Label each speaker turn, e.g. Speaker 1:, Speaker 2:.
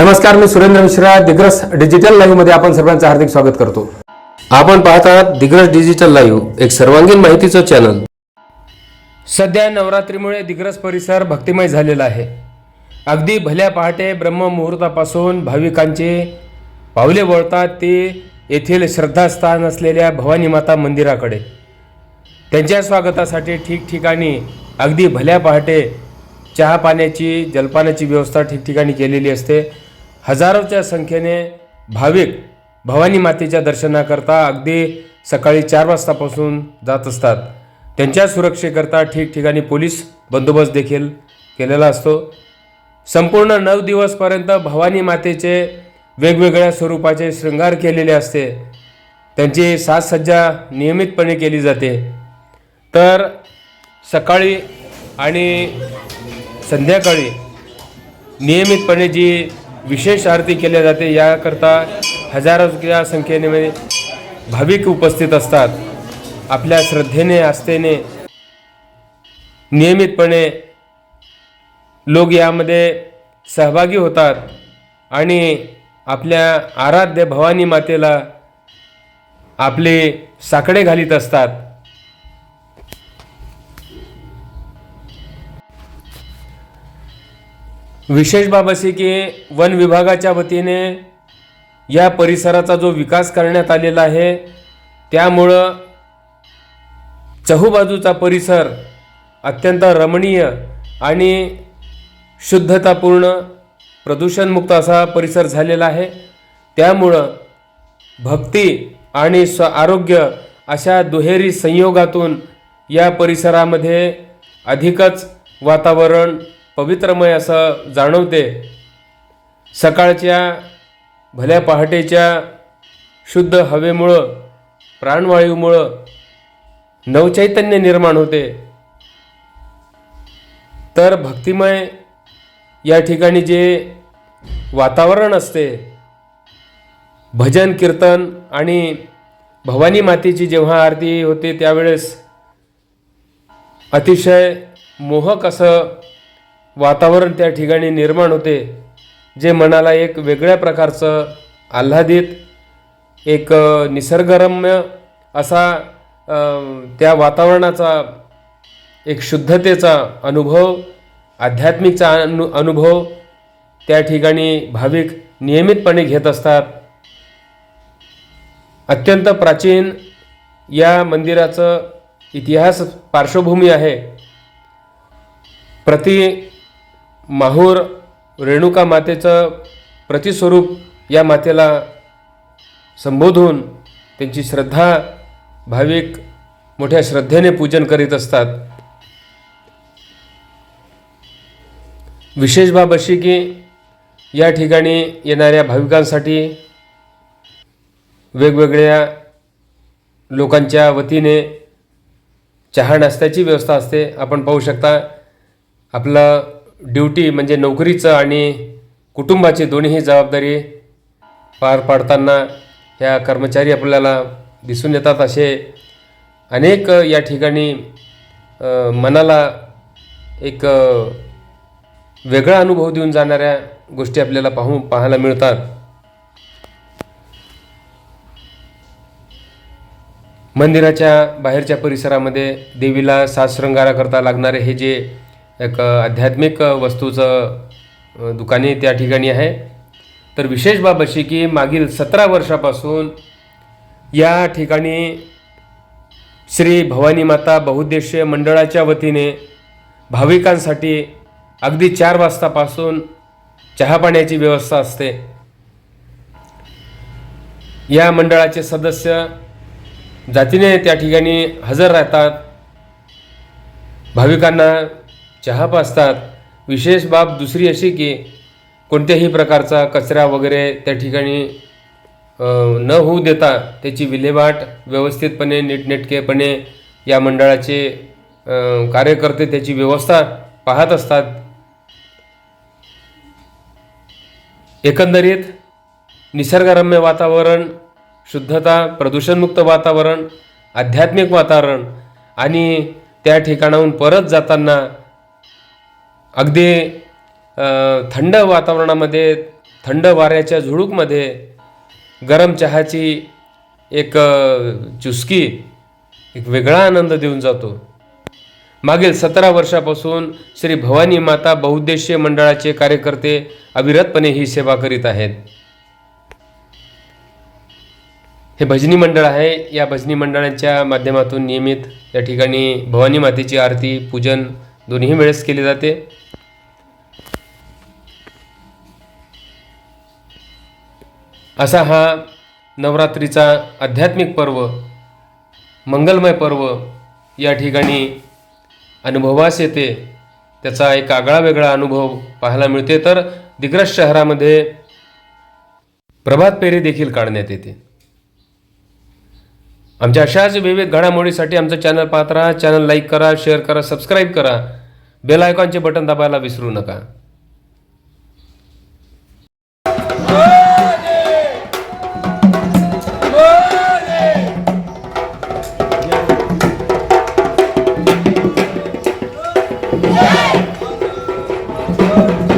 Speaker 1: नमस्कार मी सुरेंद्र मिश्रा दिग्रस डिजिटल लाईव्हमध्ये आपण सर्वांचं हार्दिक स्वागत करतो. आपण पाहत आहात दिग्रस डिजिटल लाईव्ह एक सर्वांगीण माहितीचं चॅनल सध्या नवरात्रीमुळे दिग्रस परिसर भक्तिमय झालेला आहे. अगदी भल्या पहाटे ब्रह्ममुहूर्तापासून भाविकांचे पावले वळतात ते येथील श्रद्धास्थान असलेल्या भवानी माता मंदिराकडे. त्यांच्या स्वागतासाठी ठिकठिकाणी अगदी भल्या पहाटे चहा पाण्याची जलपानाची व्यवस्था ठिकठिकाणी केलेली असते. हजारोच्या संख्येने भाविक भवानी मातेच्या दर्शनाकरता अगदी सकाळी चार वाजतापासून जात असतात. त्यांच्या सुरक्षेकरता ठिकठिकाणी पोलीस बंदोबस्त देखील केलेला असतो. संपूर्ण नऊ दिवसपर्यंत भवानी मातेचे वेगवेगळ्या स्वरूपाचे शृंगार केलेले असते. त्यांची साजसज्जा नियमितपणे केली जाते. तर सकाळी आणि संध्याकाळी नियमितपणे जी विशेष आरती केल्या जाते. याकरता हजारोच्या संख्येने भाविक उपस्थित असतात. आपल्या श्रद्धेने आस्थेने नियमितपणे लोक यामध्ये सहभागी होतात आणि आपल्या आराध्य भवानी मातेला आपले साकडे घालीत असतात. विशेष बाब अशी की वन विभागाच्या वतीने या परिसराचा जो विकास करण्यात आलेला आहे त्यामुळं चहूबाजूचा परिसर अत्यंत रमणीय आणि शुद्धतापूर्ण प्रदूषणमुक्त असा परिसर झालेला आहे. त्यामुळं भक्ती आणि स्व आरोग्य अशा दुहेरी संयोगातून या परिसरामध्ये अधिकच वातावरण पवित्रमय असं जाणवते. सकाळच्या भल्या पहाटेच्या शुद्ध हवेमुळं प्राणवायूमुळं नवचैतन्य निर्माण होते. तर भक्तिमय या ठिकाणी जे वातावरण असते भजन कीर्तन आणि भवानी मातेची जेव्हा आरती होते त्यावेळेस अतिशय मोहक असं वातावरण त्या ठिकाणी निर्माण होते जे मनाला एक वेगळ्या प्रकारचं आल्हादित एक निसर्गरम्य असा त्या वातावरणाचा एक शुद्धतेचा अनुभव आध्यात्मिकचा अनु अनुभव त्या ठिकाणी भाविक नियमितपणे घेत असतात. अत्यंत प्राचीन या मंदिराचं इतिहास पार्श्वभूमी आहे. प्रति माहूर रेणुका मातेचं प्रतिस्वरूप या मातेला संबोधून त्यांची श्रद्धा भाविक मोठ्या श्रद्धेने पूजन करीत असतात. विशेष बाब अशी की या ठिकाणी येणाऱ्या भाविकांसाठी वेगवेगळ्या लोकांच्या वतीने चहा नाश्त्याची व्यवस्था असते. आपण पाहू शकता आपलं ड्युटी म्हणजे नोकरीचं आणि कुटुंबाची दोन्हीही जबाबदारी पार पाडताना ह्या कर्मचारी आपल्याला दिसून येतात असे अनेक या ठिकाणी मनाला एक वेगळा अनुभव देऊन जाणाऱ्या गोष्टी आपल्याला पाहू पाहायला मिळतात. मंदिराच्या बाहेरच्या परिसरामध्ये देवीला साजशृंगाराकरता लागणारे हे जे एक आध्यात्मिक वस्तूचं दुकाने त्या ठिकाणी आहे. तर विशेष बाब अशी की मागील सतरा वर्षापासून या ठिकाणी श्री भवानी माता बहुद्देशीय मंडळाच्या वतीने भाविकांसाठी अगदी चार वाजतापासून चहापाण्याची व्यवस्था असते. या मंडळाचे सदस्य जातीने त्या ठिकाणी हजर राहतात. भाविकांना चहा पाजतात. विशेष बाब दुसरी अशी की कोणत्याही प्रकारचा कचरा वगैरे त्या ठिकाणी न होऊ देता त्याची विल्हेवाट व्यवस्थितपणे नीटनेटकेपणे या मंडळाचे कार्यकर्ते त्याची व्यवस्था पाहत असतात. एकंदरीत निसर्गरम्य वातावरण शुद्धता प्रदूषणमुक्त वातावरण आध्यात्मिक वातावरण आणि त्या ठिकाणाहून परत जाताना अगदी थंड वातावरणामध्ये थंड वाऱ्याच्या झुळूकमध्ये गरम चहाची एक चुस्की एक वेगळा आनंद देऊन जातो. मागील सतरा वर्षापासून श्री भवानी माता बहुउद्देशीय मंडळाचे कार्यकर्ते अविरतपणे ही सेवा करीत आहेत. हे भजनी मंडळ आहे. या भजनी मंडळाच्या माध्यमातून नियमित या ठिकाणी भवानी मातेची आरती पूजन दोन्ही वेळेस केली जाते. असा हा नवरात्रीचा आध्यात्मिक पर्व मंगलमय पर्व या ठिकाणी अनुभवास येते. त्याचा एक आगळा वेगळा अनुभव पाहायला मिळते. तर दिग्रस शहरामध्ये प्रभात फेरी देखील काढण्यात येते. आमच्या अशाच विविध घडामोडीसाठी आमचं चॅनल पाहत राहा. चॅनल लाईक करा शेअर करा सबस्क्राईब करा. बेल आयकॉनचे बटन दाबायला विसरू नका.
Speaker 2: हिंदू